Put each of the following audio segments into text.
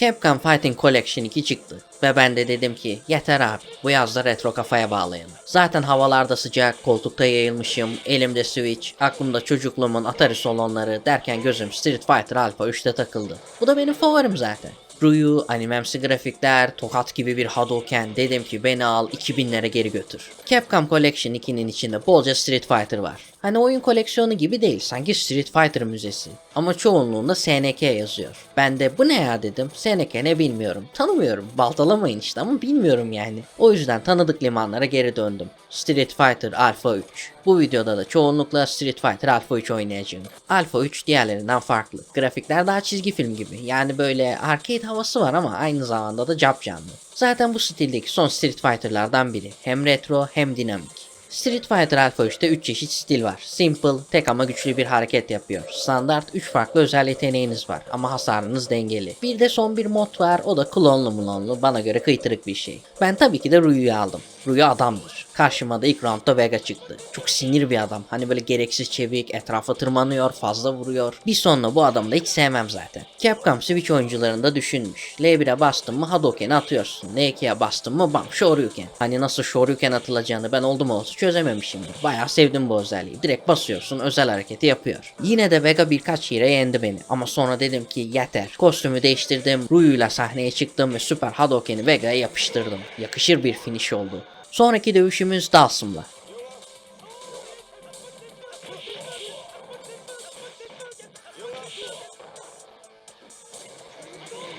Capcom Fighting Collection 2 çıktı ve ben de dedim ki yeter abi bu yazda retro kafaya bağlayalım. Zaten havalarda sıcak, koltukta yayılmışım, elimde Switch, aklımda çocukluğumun Atari salonları derken gözüm Street Fighter Alpha 3'te takıldı. Bu da benim favorim zaten. Ryu, animemsi grafikler, tokat gibi bir Hadouken dedim ki beni al 2000'lere geri götür. Capcom Collection 2'nin içinde bolca Street Fighter var. Hani oyun koleksiyonu gibi değil sanki Street Fighter müzesi. Ama çoğunluğunda SNK yazıyor. Ben de bu ne ya dedim. SNK ne bilmiyorum. Tanımıyorum. Baltalamayın işte ama bilmiyorum yani. O yüzden tanıdık limanlara geri döndüm. Street Fighter Alpha 3. Bu videoda da çoğunlukla Street Fighter Alpha 3 oynayacağım. Alpha 3 diğerlerinden farklı. Grafikler daha çizgi film gibi. Yani böyle arcade havası var ama aynı zamanda da cap canlı. Zaten bu stildeki son Street Fighter'lardan biri. Hem retro hem dinamik. Street Fighter Alpha 3'te 3 çeşit stil var. Simple, tek ama güçlü bir hareket yapıyor. Standart 3 farklı özel yeteneğiniz var ama hasarınız dengeli. Bir de son bir mod var o da klonlu mulonlu bana göre kıytırık bir şey. Ben tabii ki de Ryu'yu aldım. Ryu adamdır. Karşıma da ilk roundda Vega çıktı. Çok sinir bir adam. Hani böyle gereksiz çevik, etrafa tırmanıyor, fazla vuruyor. Bir sonra bu adamı da hiç sevmem zaten. Capcom Switch oyuncularını da düşünmüş. L1'e bastın mı Hadouken'i atıyorsun. L2'ye bastın mı bam Shoryuken. Hani nasıl Shoryuken atılacağını ben oldum olsa çözememişimdir. Bayağı sevdim bu özelliği. Direkt basıyorsun özel hareketi yapıyor. Yine de Vega birkaç yere yendi beni. Ama sonra dedim ki yeter. Kostümü değiştirdim. Ryu'yla sahneye çıktım ve Süper Hadouken'i Vega'ya yapıştırdım. Yakışır bir finish oldu. Sonraki dövüşümüz Dawson'la.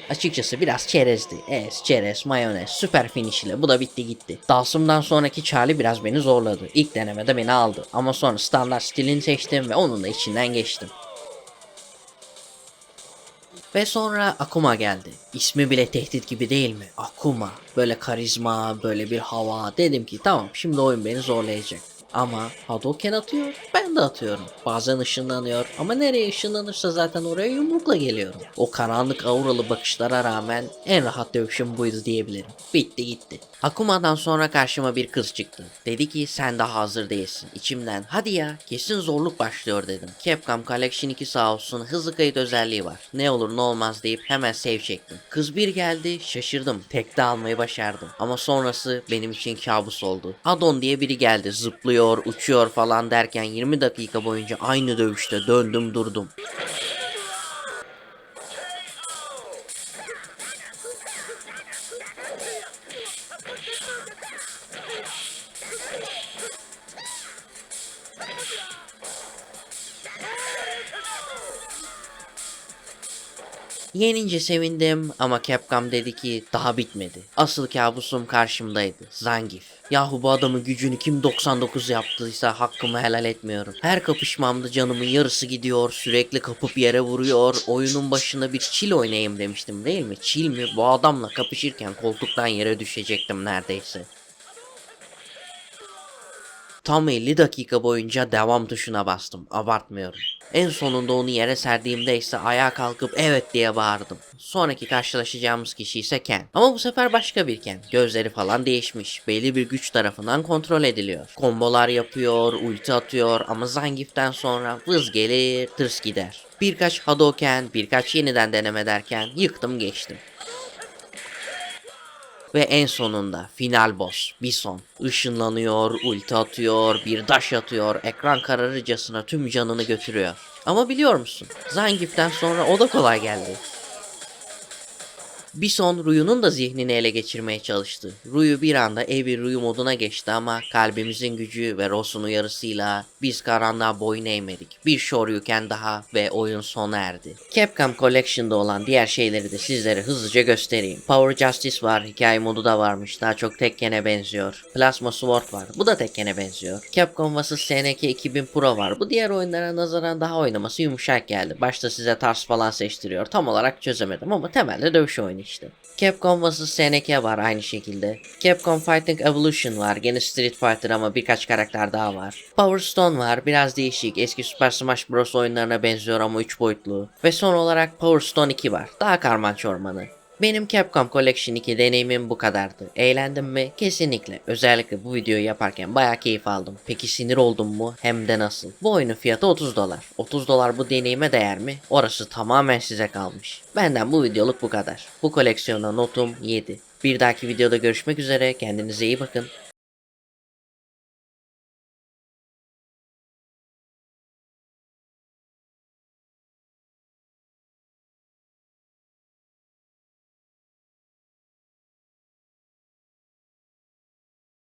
Açıkçası biraz çerezdi. Ez, çerez, mayonez, süper finish ile bu da bitti gitti. Dalsım'dan sonraki Charlie biraz beni zorladı. İlk denemede beni aldı. Ama sonra standart stilini seçtim ve onun da içinden geçtim. Ve sonra Akuma geldi. İsmi bile tehdit gibi değil mi? Akuma. Böyle karizma, böyle bir hava. Dedim ki tamam şimdi oyun beni zorlayacak. Ama Hadouken atıyor, ben de atıyorum. Bazen ışınlanıyor ama nereye ışınlanırsa zaten oraya yumrukla geliyorum. O karanlık auralı bakışlara rağmen en rahat dövüşüm buydu diyebilirim. Bitti gitti. Akuma'dan sonra karşıma bir kız çıktı. Dedi ki sen daha hazır değilsin. İçimden hadi ya kesin zorluk başlıyor dedim. Capcom Collection 2 sağ olsun hızlı kayıt özelliği var. Ne olur ne olmaz deyip hemen save çektim. Kız bir geldi şaşırdım. Tekte almayı başardım. Ama sonrası benim için kabus oldu. Adon diye biri geldi zıplıyor uçuyor falan derken 20 dakika boyunca aynı dövüşte döndüm durdum. Yenince sevindim ama Capcom dedi ki daha bitmedi. Asıl kabusum karşımdaydı. Zangief. Yahu bu adamın gücünü kim 99 yaptıysa hakkımı helal etmiyorum. Her kapışmamda canımın yarısı gidiyor. Sürekli kapıp yere vuruyor. Oyunun başına bir çil oynayayım demiştim değil mi? Çil mi? Bu adamla kapışırken koltuktan yere düşecektim neredeyse. Tam 50 dakika boyunca devam tuşuna bastım. Abartmıyorum. En sonunda onu yere serdiğimde ise ayağa kalkıp evet diye bağırdım. Sonraki karşılaşacağımız kişi ise Ken. Ama bu sefer başka bir Ken. Gözleri falan değişmiş. Belli bir güç tarafından kontrol ediliyor. Kombolar yapıyor, ulti atıyor ama Zangief'ten sonra vız gelir, tırs gider. Birkaç Hadouken, birkaç yeniden deneme derken yıktım geçtim. Ve en sonunda final boss Bison ışınlanıyor, ulti atıyor, bir daş atıyor, ekran kararıcasına tüm canını götürüyor. Ama biliyor musun? Zangief'ten sonra o da kolay geldi. Bison Ruyu'nun da zihnini ele geçirmeye çalıştı. Ruyu bir anda evi Ruyu moduna geçti ama kalbimizin gücü ve Ross'un uyarısıyla biz karanlığa boyun eğmedik. Bir Shoryuken daha ve oyun sona erdi. Capcom Collection'da olan diğer şeyleri de sizlere hızlıca göstereyim. Power Justice var, hikaye modu da varmış. Daha çok Tekken'e benziyor. Plasma Sword var. Bu da Tekken'e benziyor. Capcom vs SNK 2000 Pro var. Bu diğer oyunlara nazaran daha oynaması yumuşak geldi. Başta size tarz falan seçtiriyor. Tam olarak çözemedim ama temelde dövüş oyunu işte. Capcom vs SNK var aynı şekilde. Capcom Fighting Evolution var. Gene Street Fighter ama birkaç karakter daha var. Power Stone var. Biraz değişik. Eski Super Smash Bros oyunlarına benziyor ama 3 boyutlu. Ve son olarak Power Stone 2 var. Daha karman çormanı. Benim Capcom Collection 2 deneyimim bu kadardı. Eğlendim mi? Kesinlikle. Özellikle bu videoyu yaparken bayağı keyif aldım. Peki sinir oldum mu? Hem de nasıl? Bu oyunun fiyatı 30 dolar. 30 dolar bu deneyime değer mi? Orası tamamen size kalmış. Benden bu videoluk bu kadar. Bu koleksiyona notum 7. Bir dahaki videoda görüşmek üzere. Kendinize iyi bakın.